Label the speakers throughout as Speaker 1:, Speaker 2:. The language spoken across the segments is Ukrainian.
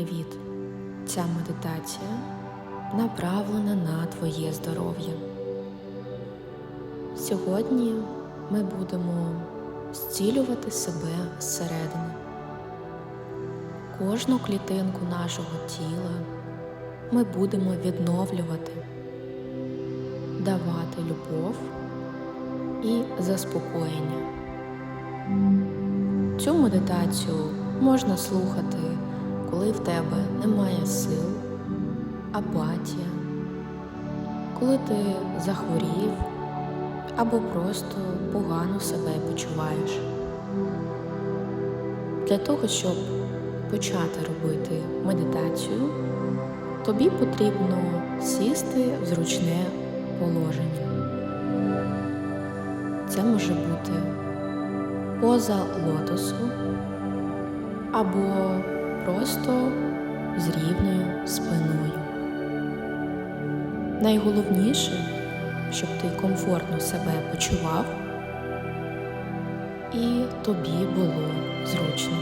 Speaker 1: Привіт! Ця медитація направлена на твоє здоров'я. Сьогодні ми будемо зцілювати себе зсередини. Кожну клітинку нашого тіла ми будемо відновлювати, давати любов і заспокоєння. Цю медитацію можна слухати, коли в тебе немає сил, апатія, коли ти захворів або просто погано себе почуваєш. Для того, щоб почати робити медитацію, тобі потрібно сісти в зручне положення. Це може бути поза лотосу або просто з рівною спиною. Найголовніше, щоб ти комфортно себе почував і тобі було зручно.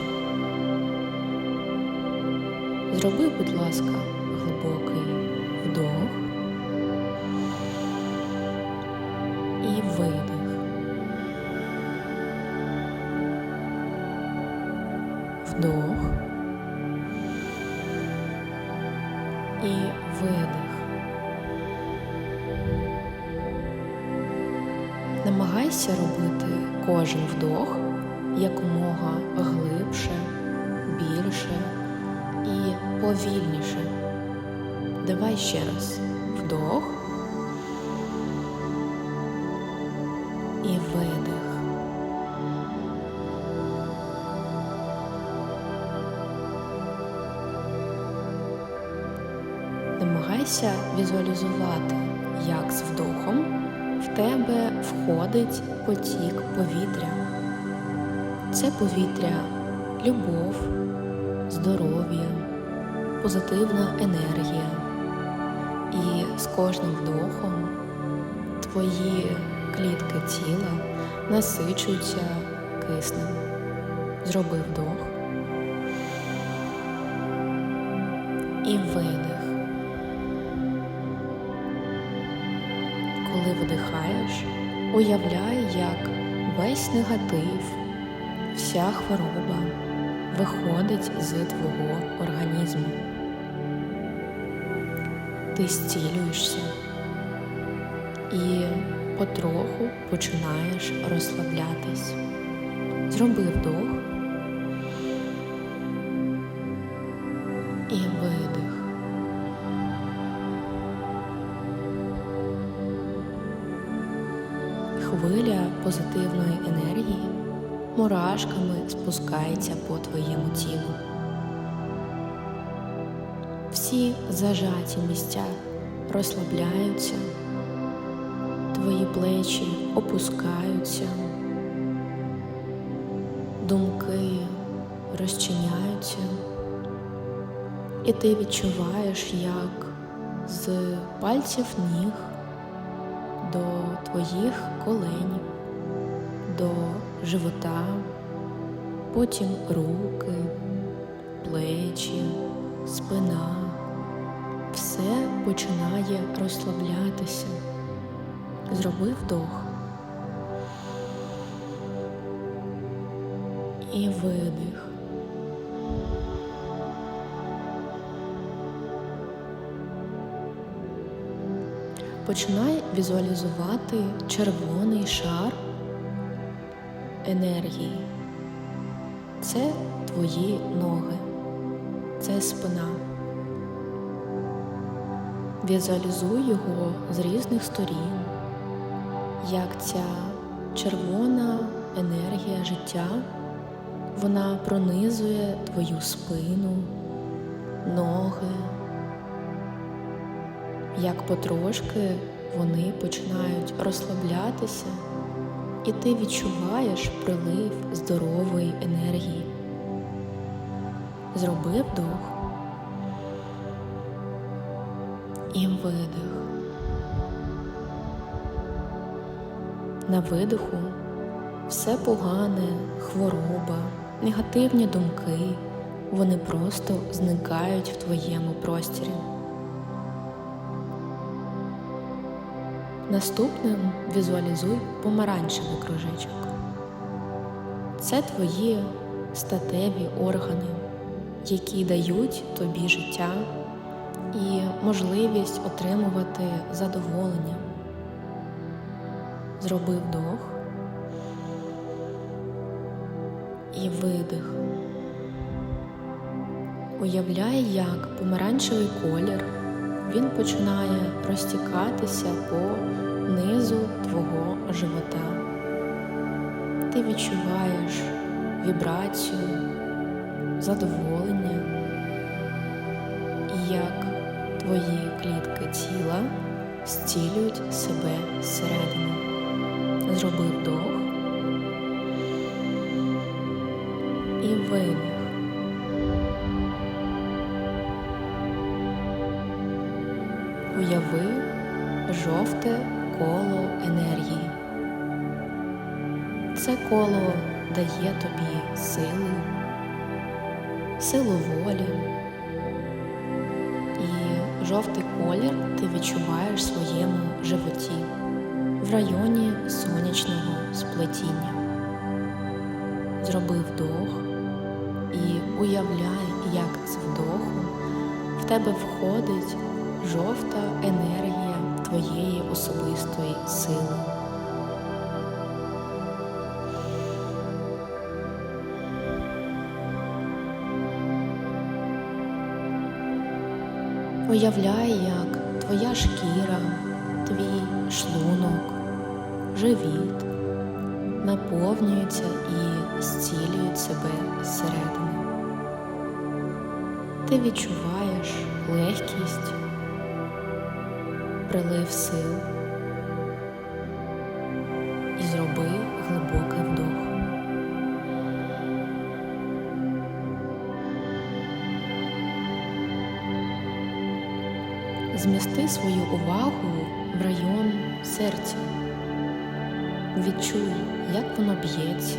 Speaker 1: Зроби, будь ласка, глибокий вдох і видих. Вдох і видих. Намагайся робити кожен вдох якомога глибше, більше і повільніше. Давай ще раз вдох Намагайся візуалізувати, як з вдохом в тебе входить потік повітря. Це повітря, любов, здоров'я, позитивна енергія. І з кожним вдохом твої клітки тіла насичуються киснем. Зроби вдох і видих. Коли видихаєш, уявляй, як весь негатив, вся хвороба виходить з твого організму. Ти зцілюєшся і потроху починаєш розслаблятись. Зроби вдох позитивної енергії мурашками спускається по твоєму тілу. Всі зажаті місця розслабляються, твої плечі опускаються, думки розчиняються, і ти відчуваєш, як з пальців ніг до твоїх коленів, до живота, потім руки, плечі, спина. Все починає розслаблятися. Зроби вдох і видих. Починай візуалізувати червоний шар енергії. Це твої ноги, це спина. Візуалізуй його з різних сторін, як ця червона енергія життя, вона пронизує твою спину, ноги як потрошки вони починають розслаблятися, і ти відчуваєш прилив здорової енергії. Зроби вдох і видих. На видиху все погане, хвороба, негативні думки вони просто зникають в твоєму простірі. Наступним візуалізуй помаранчевий кружечок. Це твої статеві органи, які дають тобі життя і можливість отримувати задоволення. Зроби вдох і видих. Уявляй, як помаранчевий колір він починає розтікатися по низу твого живота. Ти відчуваєш вібрацію, задоволення, як твої клітки тіла зцілюють себе зсередини. Зроби вдох і видих. Жовте коло енергії. Це коло дає тобі сили, силу волі. І жовтий колір ти відчуваєш в своєму животі в районі сонячного сплетіння. Зроби вдох і уявляй, як з вдоху в тебе входить жовта енергія твоєї особистої сили. Уявляй, як твоя шкіра, твій шлунок, живіт наповнюються і зцілюють себе зсередини. Ти відчуваєш легкість, прилив сил і зроби глибокий вдох. Змісти свою увагу в район серця. Відчуй, як воно б'ється,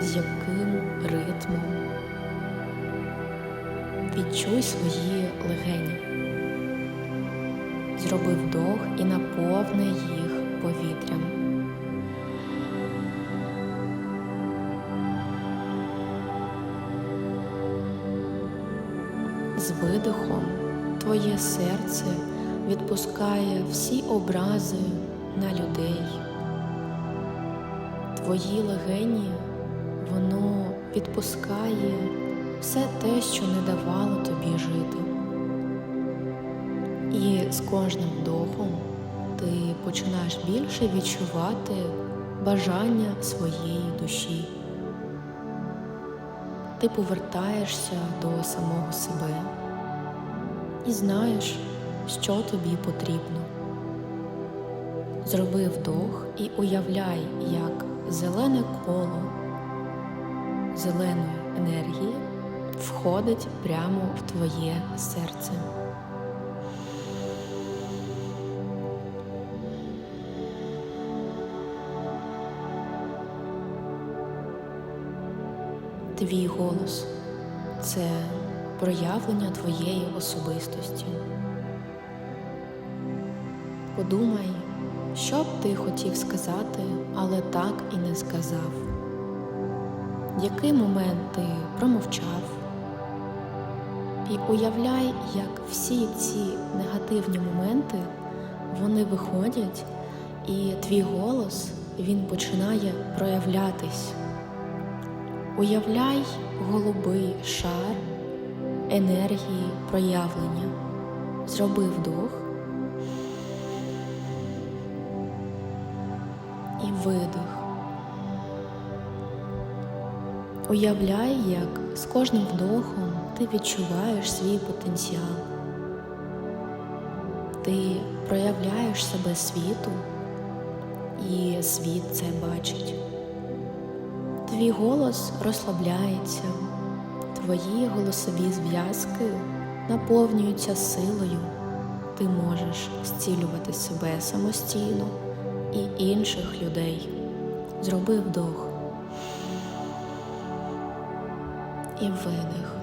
Speaker 1: з яким ритмом. Відчуй свої легені. Зроби вдох і наповни їх повітрям. З видихом твоє серце відпускає всі образи на людей. Твої легені, воно відпускає все те, що не давало тобі жити. І з кожним вдохом ти починаєш більше відчувати бажання своєї душі. Ти повертаєшся до самого себе і знаєш, що тобі потрібно. Зроби вдох і уявляй, як зелене коло зеленої енергії входить прямо в твоє серце. Твій голос це проявлення твоєї особистості. Подумай, що б ти хотів сказати, але так і не сказав. Який момент ти промовчав? І уявляй, як всі ці негативні моменти вони виходять, і твій голос він починає проявлятись. Уявляй голубий шар енергії проявлення. Зроби вдох і видих. Уявляй, як з кожним вдохом ти відчуваєш свій потенціал. Ти проявляєш себе світу, і світ це бачить. Твій голос розслабляється, твої голосові зв'язки наповнюються силою. Ти можеш зцілювати себе самостійно і інших людей. Зроби вдох і видих.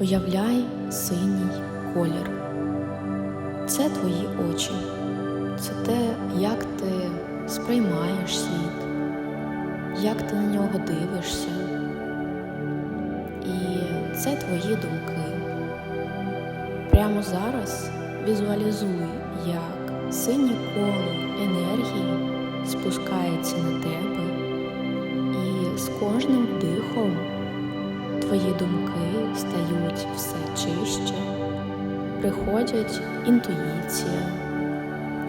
Speaker 1: Уявляй синій колір. Це твої очі, це те, як ти сприймаєш світ, як ти на нього дивишся. І це твої думки. Прямо зараз візуалізуй, як синє коло енергії спускається на тебе, і з кожним дихом твої думки стають все чище, приходять інтуїція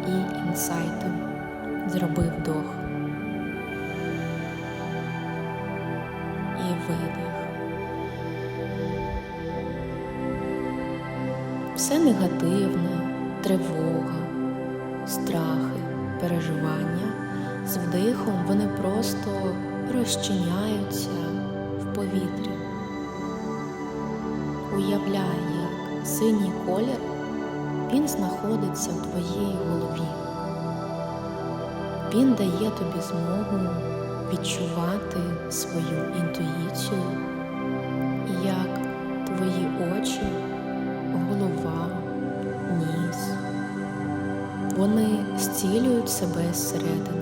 Speaker 1: і інсайти. Зроби вдох і видих. Все негативне, тривога, страхи, переживання з вдихом вони просто розчиняються в повітрі. Уявляй, як синій колір він знаходиться в твоїй голові. Він дає тобі змогу відчувати свою інтуїцію, як твої очі, голова, ніс. Вони зцілюють себе зсередини.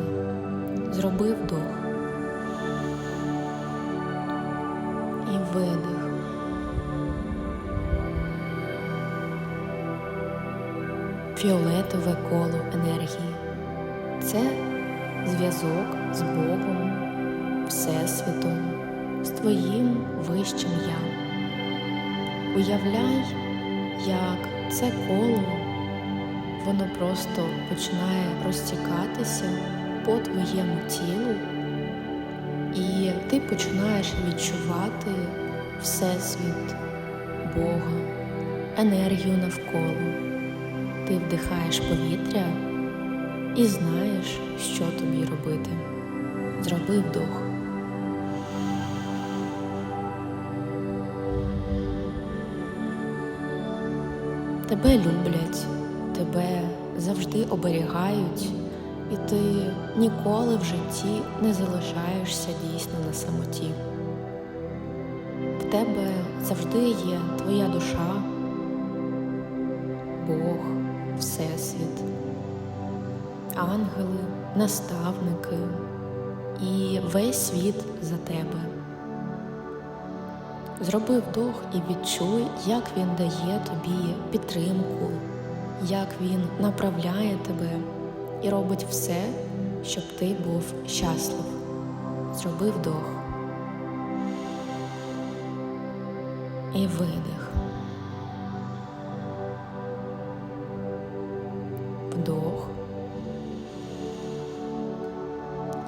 Speaker 1: Зроби вдох і видих. Фіолетове коло енергії. Це зв'язок з Богом, Всесвітом, з твоїм вищим я. Уявляй, як це коло, воно просто починає розтікатися по твоєму тілу, і ти починаєш відчувати Всесвіт, Бога, енергію навколо. Ти вдихаєш повітря і знаєш, що тобі робити. Зроби вдох. Тебе люблять, тебе завжди оберігають, і ти ніколи в житті не залишаєшся дійсно на самоті. В тебе завжди є твоя душа, Бог, Всесвіт, ангели, наставники і весь світ за тебе. Зроби вдох і відчуй, як він дає тобі підтримку, як він направляє тебе і робить все, щоб ти був щаслив. Зроби вдох і видих.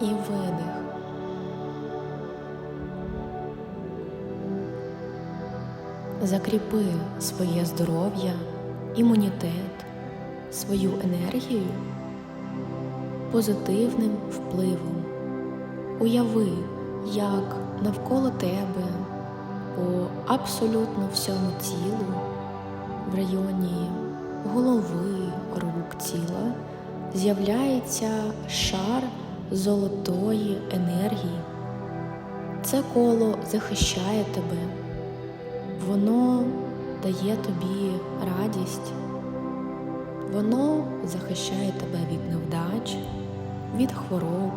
Speaker 1: І видих. Закріпи своє здоров'я, імунітет, свою енергію позитивним впливом. Уяви, як навколо тебе по абсолютно всьому тілу, в районі голови, рук тіла з'являється шар золотої енергії. Це коло захищає тебе. Воно дає тобі радість, воно захищає тебе від невдач, від хвороб,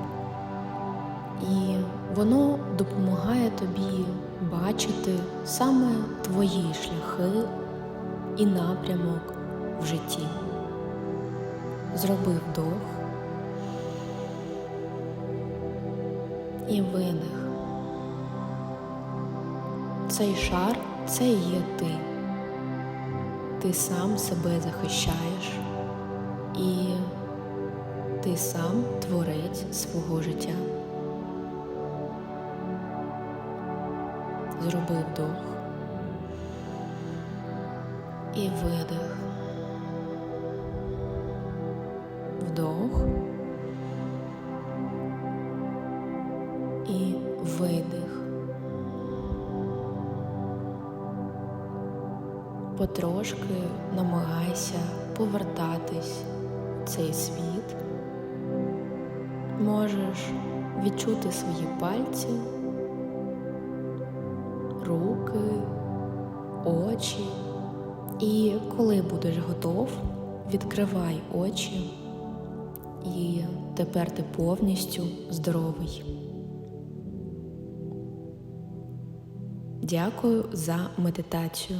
Speaker 1: і воно допомагає тобі бачити саме твої шляхи і напрямок в житті. Зроби вдох і видих. Цей шар це є ти. Ти сам себе захищаєш і ти сам творець свого життя. Зроби вдох і видих. Потрошки намагайся повертатись в цей світ. Можеш відчути свої пальці, руки, очі. І коли будеш готов, відкривай очі. І тепер ти повністю здоровий. Дякую за медитацію.